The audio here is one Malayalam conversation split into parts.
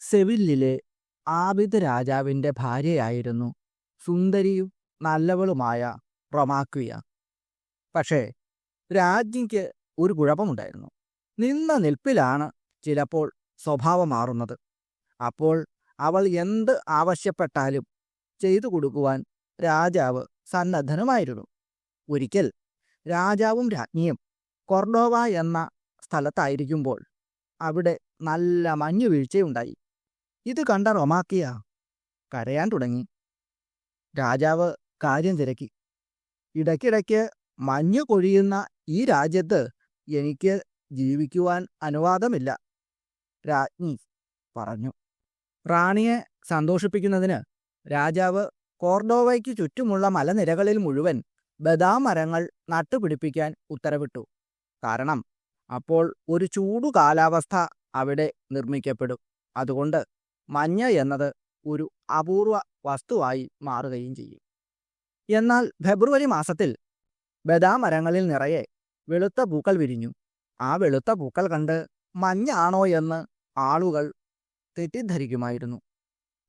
സെവില്ലിലെ ആബിദ് രാജാവിന്റെ ഭാര്യയായിരുന്നു സുന്ദരിയും നല്ലവളുമായ റൊമാക്വിയ. പക്ഷേ രാജ്ഞിക്ക് ഒരു കുഴപ്പമുണ്ടായിരുന്നു. നിന്ന നിൽപ്പിലാണ് ചിലപ്പോൾ സ്വഭാവം മാറുന്നത്. അപ്പോൾ അവൾ എന്ത് ആവശ്യപ്പെട്ടാലും ചെയ്തു കൊടുക്കുവാൻ രാജാവ് സന്നദ്ധനുമായിരുന്നു. ഒരിക്കൽ രാജാവും രാജ്ഞിയും കൊർഡോവ എന്ന സ്ഥലത്തായിരിക്കുമ്പോൾ അവിടെ നല്ല മഞ്ഞു വീഴ്ചയുണ്ടായി ഇത് കണ്ട റൊമാക്കിയ കരയാൻ തുടങ്ങി. രാജാവ് കാര്യം തിരക്കി. ഇടയ്ക്കിടയ്ക്ക് മഞ്ഞ് കൊഴിയുന്ന ഈ രാജ്യത്ത് എനിക്ക് ജീവിക്കുവാൻ അനുവാദമില്ല. രാജ്ഞി പറഞ്ഞു. റാണിയെ സന്തോഷിപ്പിക്കുന്നതിന് രാജാവ് കോർഡോവയ്ക്ക് ചുറ്റുമുള്ള മലനിരകളിൽ മുഴുവൻ ബദാം മരങ്ങൾ നട്ടുപിടിപ്പിക്കാൻ ഉത്തരവിട്ടു. കാരണം അപ്പോൾ ഒരു ചൂടു കാലാവസ്ഥ അവിടെ നിർമ്മിക്കപ്പെടും. അതുകൊണ്ട് മഞ്ഞ എന്നത് ഒരു അപൂർവ വസ്തുവായി മാറുകയും ചെയ്യും. എന്നാൽ ഫെബ്രുവരി മാസത്തിൽ ബദാം മരങ്ങളിൽ നിറയെ വെളുത്ത പൂക്കൾ വിരിഞ്ഞു. ആ വെളുത്ത പൂക്കൾ കണ്ട് മഞ്ഞാണോ എന്ന് ആളുകൾ തെറ്റിദ്ധരിക്കുമായിരുന്നു.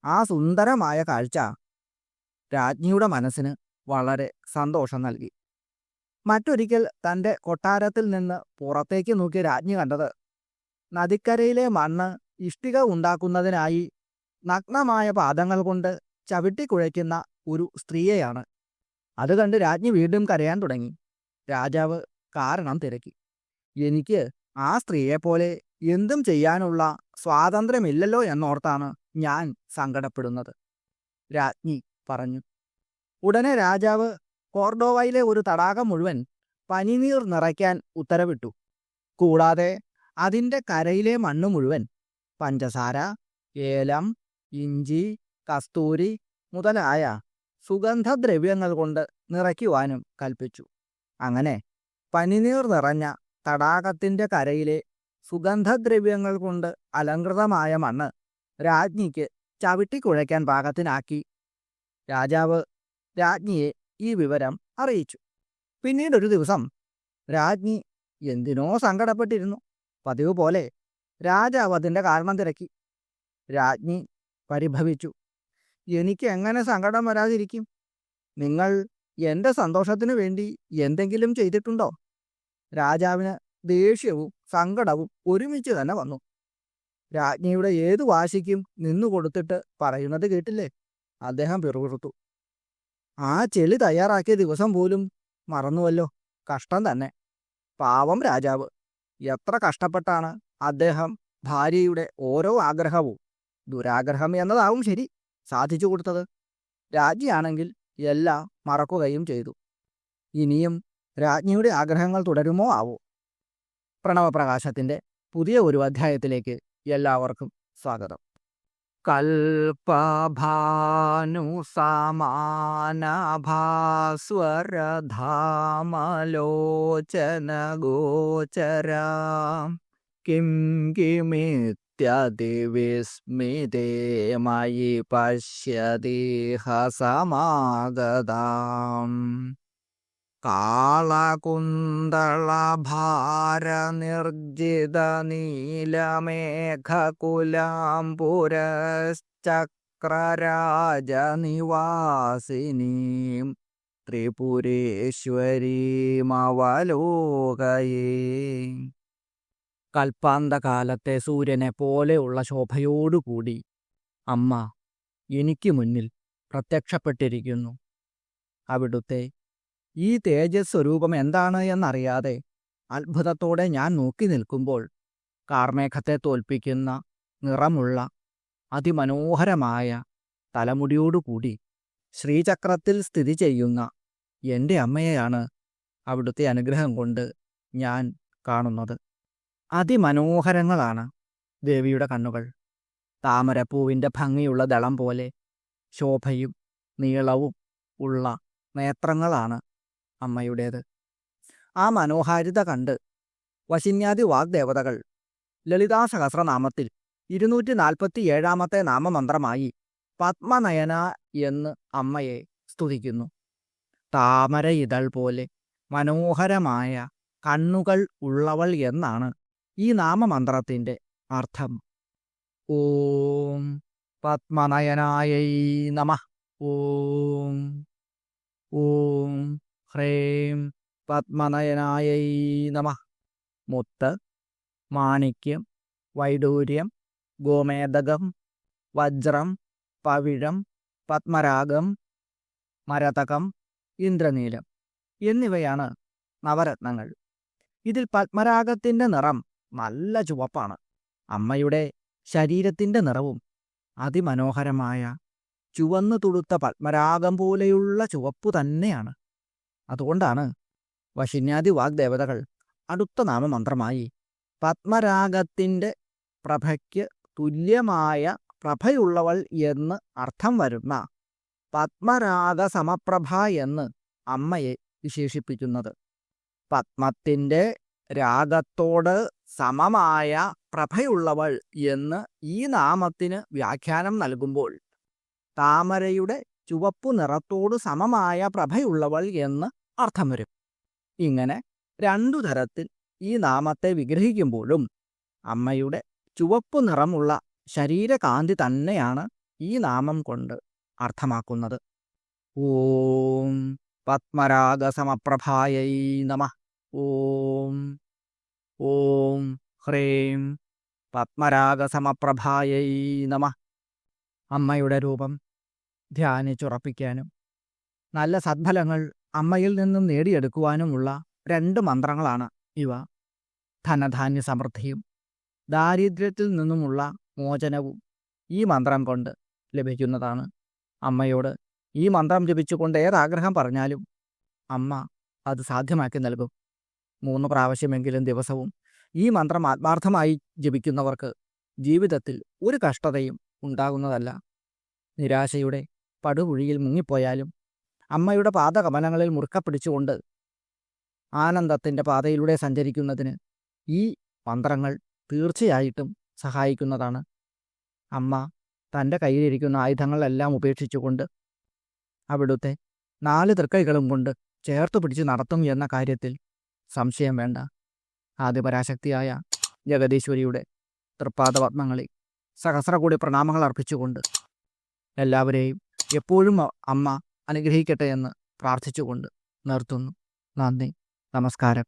ആ സുന്ദരമായ കാഴ്ച രാജ്ഞിയുടെ മനസ്സിന് വളരെ സന്തോഷം നൽകി. മറ്റൊരിക്കൽ തന്റെ കൊട്ടാരത്തിൽ നിന്ന് പുറത്തേക്ക് നോക്കിയ രാജ്ഞി കണ്ടത് നദിക്കരയിലെ മണ്ണ് ഇഷ്ടിക ഉണ്ടാക്കുന്നതിനായി നഗ്നമായ പാദങ്ങൾ കൊണ്ട് ചവിട്ടിക്കുഴയ്ക്കുന്ന ഒരു സ്ത്രീയെയാണ്. അത് കണ്ട് രാജ്ഞി വീണ്ടും കരയാൻ തുടങ്ങി. രാജാവ് കാരണം തിരക്കി. എനിക്ക് ആ സ്ത്രീയെപ്പോലെ എന്തും ചെയ്യാനുള്ള സ്വാതന്ത്ര്യമില്ലല്ലോ എന്നോർത്താണ് ഞാൻ സങ്കടപ്പെടുന്നത് രാജ്ഞി പറഞ്ഞു. ഉടനെ രാജാവ് കോർഡോവയിലെ ഒരു തടാകം മുഴുവൻ പനിനീർ നിറയ്ക്കാൻ ഉത്തരവിട്ടു. കൂടാതെ അതിന്റെ കരയിലെ മണ്ണ് മുഴുവൻ പഞ്ചസാര ഏലം ഇഞ്ചി കസ്തൂരി മുതലായ സുഗന്ധദ്രവ്യങ്ങൾ കൊണ്ട് നിറയ്ക്കുവാനും കൽപ്പിച്ചു. അങ്ങനെ പനിനീർ നിറഞ്ഞ തടാകത്തിന്റെ കരയിലെ സുഗന്ധദ്രവ്യങ്ങൾ കൊണ്ട് അലങ്കൃതമായ മണ്ണ് രാജ്ഞിക്ക് ചവിട്ടിക്കുഴയ്ക്കാൻ പാകത്തിനാക്കി. രാജാവ് രാജ്ഞിയെ ഈ വിവരം അറിയിച്ചു. പിന്നീടൊരു ദിവസം രാജ്ഞി എന്തിനോ സങ്കടപ്പെട്ടിരുന്നു. പതിവ് പോലെ രാജാവ് അതിന്റെ കാരണം തിരക്കി. രാജ്ഞി പരിഭവിച്ചു. എനിക്ക് എങ്ങനെ സങ്കടം വരാതിരിക്കും? നിങ്ങൾ എന്റെ സന്തോഷത്തിനു വേണ്ടി എന്തെങ്കിലും ചെയ്തിട്ടുണ്ടോ? രാജാവിന് ദേഷ്യവും സങ്കടവും ഒരുമിച്ച് തന്നെ വന്നു. രാജ്ഞിയുടെ ഏതു വാശിക്കും നിന്നു കൊടുത്തിട്ട് പറയുന്നത് കേട്ടില്ലേ? അദ്ദേഹം പിറുപിറുത്തു. ആ ചെളി തയ്യാറാക്കിയ ദിവസം പോലും മറന്നുവല്ലോ. കഷ്ടം തന്നെ. പാവം രാജാവ്. എത്ര കഷ്ടപ്പെട്ടാണ് അദ്ദേഹം ഭാര്യയുടെ ഓരോ ആഗ്രഹവും ദുരാഗ്രഹം എന്നതാവും ശരി സാധിച്ചു കൊടുത്തത്. രാജ്ഞിയാണെങ്കിൽ എല്ലാം മറക്കുകയും ചെയ്തു. ഇനിയും രാജ്ഞിയുടെ ആഗ്രഹങ്ങൾ തുടരുമോ? ആവോ. പ്രണവപ്രകാശത്തിന്റെ പുതിയ ഒരു അധ്യായത്തിലേക്ക് എല്ലാവർക്കും സ്വാഗതം. കൽപഭാനു സമാനഭാസ്വരധാമലോചന ഗോചരാം കിം കിമിത്യതിവിസ്മിതേ മയി പശ്യതി ഹസമാഗതാം കാളകുന്തളഭാരനിർജിത നീലമേഘകുലാംപുരശ്ചക്രരാജനിവാസിനീം ത്രിപുരേശ്വരീമവലോകയേ കൽപ്പാന്തകാലത്തെ സൂര്യനെ പോലെയുള്ള ശോഭയോടുകൂടി അമ്മ എനിക്ക് മുന്നിൽ പ്രത്യക്ഷപ്പെട്ടിരിക്കുന്നു. അവിടുത്തെ ഈ തേജസ് സ്വരൂപം എന്താണ് എന്നറിയാതെ അത്ഭുതത്തോടെ ഞാൻ നോക്കി നിൽക്കുമ്പോൾ കാർമേഘത്തെ തോൽപ്പിക്കുന്ന നിറമുള്ള അതിമനോഹരമായ തലമുടിയോടുകൂടി ശ്രീചക്രത്തിൽ സ്ഥിതി ചെയ്യുന്ന എന്റെ അമ്മയെയാണ് അവിടുത്തെ അനുഗ്രഹം കൊണ്ട് ഞാൻ കാണുന്നത്. അതിമനോഹരങ്ങളാണ് ദേവിയുടെ കണ്ണുകൾ. താമരപ്പൂവിന്റെ ഭംഗിയുള്ള ദളം പോലെ ശോഭയും നീളവും ഉള്ള നേത്രങ്ങളാണ് അമ്മയുടേത്. ആ മനോഹാരിത കണ്ട് വശിന്യാദി വാഗ്ദേവതകൾ ലളിതാ സഹസ്രനാമത്തിൽ ഇരുന്നൂറ്റി നാൽപ്പത്തി ഏഴാമത്തെ നാമമന്ത്രമായി പത്മനയന എന്ന് അമ്മയെ സ്തുതിക്കുന്നു. താമര ഇതൾ പോലെ മനോഹരമായ കണ്ണുകൾ ഉള്ളവൾ എന്നാണ് ഈ നാമമന്ത്രത്തിന്റെ അർത്ഥം. ഓം പത്മനയനായൈ നമ. ഓം ഓം ഹ്രേം പത്മനയനായൈ നമ. മുത്ത് മാണിക്യം വൈഡൂര്യം ഗോമേതകം വജ്രം പവിഴം പത്മരാഗം മരതകം ഇന്ദ്രനീലം എന്നിവയാണ് നവരത്നങ്ങൾ. ഇതിൽ പത്മരാഗത്തിന്റെ നിറം നല്ല ചുവപ്പാണ്. അമ്മയുടെ ശരീരത്തിന്റെ നിറവും അതിമനോഹരമായ ചുവന്നു തുടുത്ത പത്മരാഗം പോലെയുള്ള ചുവപ്പ് തന്നെയാണ്. അതുകൊണ്ടാണ് വശിന്യാദി വാഗ്ദേവതകൾ അടുത്ത നാമമന്ത്രമായി പത്മരാഗത്തിന്റെ പ്രഭയ്ക്ക് തുല്യമായ പ്രഭയുള്ളവൾ എന്ന് അർത്ഥം വരുന്ന പത്മരാഗ സമപ്രഭ എന്ന് അമ്മയെ വിശേഷിപ്പിക്കുന്നത്. പത്മത്തിന്റെ രാഗത്തോട് സമമായ പ്രഭയുള്ളവൾ എന്ന് ഈ നാമത്തിന് വ്യാഖ്യാനം നൽകുമ്പോൾ താമരയുടെ ചുവപ്പു നിറത്തോട് സമമായ പ്രഭയുള്ളവൾ എന്ന് അർത്ഥം വരും. ഇങ്ങനെ രണ്ടു തരത്തിൽ ഈ നാമത്തെ വിഗ്രഹിക്കുമ്പോഴും അമ്മയുടെ ചുവപ്പു നിറമുള്ള ശരീരകാന്തി തന്നെയാണ് ഈ നാമം കൊണ്ട് അർത്ഥമാക്കുന്നത്. ഓം പത്മരാഗസമപ്രഭായൈ നമ. ഓം ഓം ഹ്രീം പത്മരാഗസമപ്രഭായൈ നമ. അമ്മയുടെ രൂപം ധ്യാനിച്ചുറപ്പിക്കാനും നല്ല സദ്ഫലങ്ങൾ അമ്മയിൽ നിന്നും നേടിയെടുക്കുവാനുമുള്ള രണ്ട് മന്ത്രങ്ങളാണ് ഇവ. ധനധാന്യ സമൃദ്ധിയും ദാരിദ്ര്യത്തിൽ നിന്നുമുള്ള മോചനവും ഈ മന്ത്രം കൊണ്ട് ലഭിക്കുന്നതാണ്. അമ്മയോട് ഈ മന്ത്രം ജപിച്ചുകൊണ്ട് ഏതാഗ്രഹം പറഞ്ഞാലും അമ്മ അത് സാധ്യമാക്കി നൽകും. മൂന്ന് പ്രാവശ്യമെങ്കിലും ദിവസവും ഈ മന്ത്രം ആത്മാർത്ഥമായി ജപിക്കുന്നവർക്ക് ജീവിതത്തിൽ ഒരു കഷ്ടതയും ഉണ്ടാകുന്നതല്ല. നിരാശയുടെ പടുകുഴിയിൽ മുങ്ങിപ്പോയാലും അമ്മയുടെ പാദകമലങ്ങളിൽ മുറുക്കപ്പിടിച്ചുകൊണ്ട് ആനന്ദത്തിന്റെ പാതയിലൂടെ സഞ്ചരിക്കുന്നതിന് ഈ മന്ത്രങ്ങൾ തീർച്ചയായിട്ടും സഹായിക്കുന്നതാണ്. അമ്മ തന്റെ കയ്യിലിരിക്കുന്ന ആയുധങ്ങളെല്ലാം ഉപേക്ഷിച്ചുകൊണ്ട് അവിടുത്തെ നാല് തൃക്കൈകളും കൊണ്ട് ചേർത്ത് പിടിച്ച് നടത്തും എന്ന കാര്യത്തിൽ സംശയം വേണ്ട. ആദിപരാശക്തിയായ ജഗദീശ്വരിയുടെ തൃപ്പാദപത്മങ്ങളിൽ സഹസ്രകൂടി പ്രണാമങ്ങൾ അർപ്പിച്ചുകൊണ്ട് എല്ലാവരെയും എപ്പോഴും അമ്മ അനുഗ്രഹിക്കട്ടെ എന്ന് പ്രാർത്ഥിച്ചുകൊണ്ട് നിർത്തുന്നു. നന്ദി. നമസ്കാരം.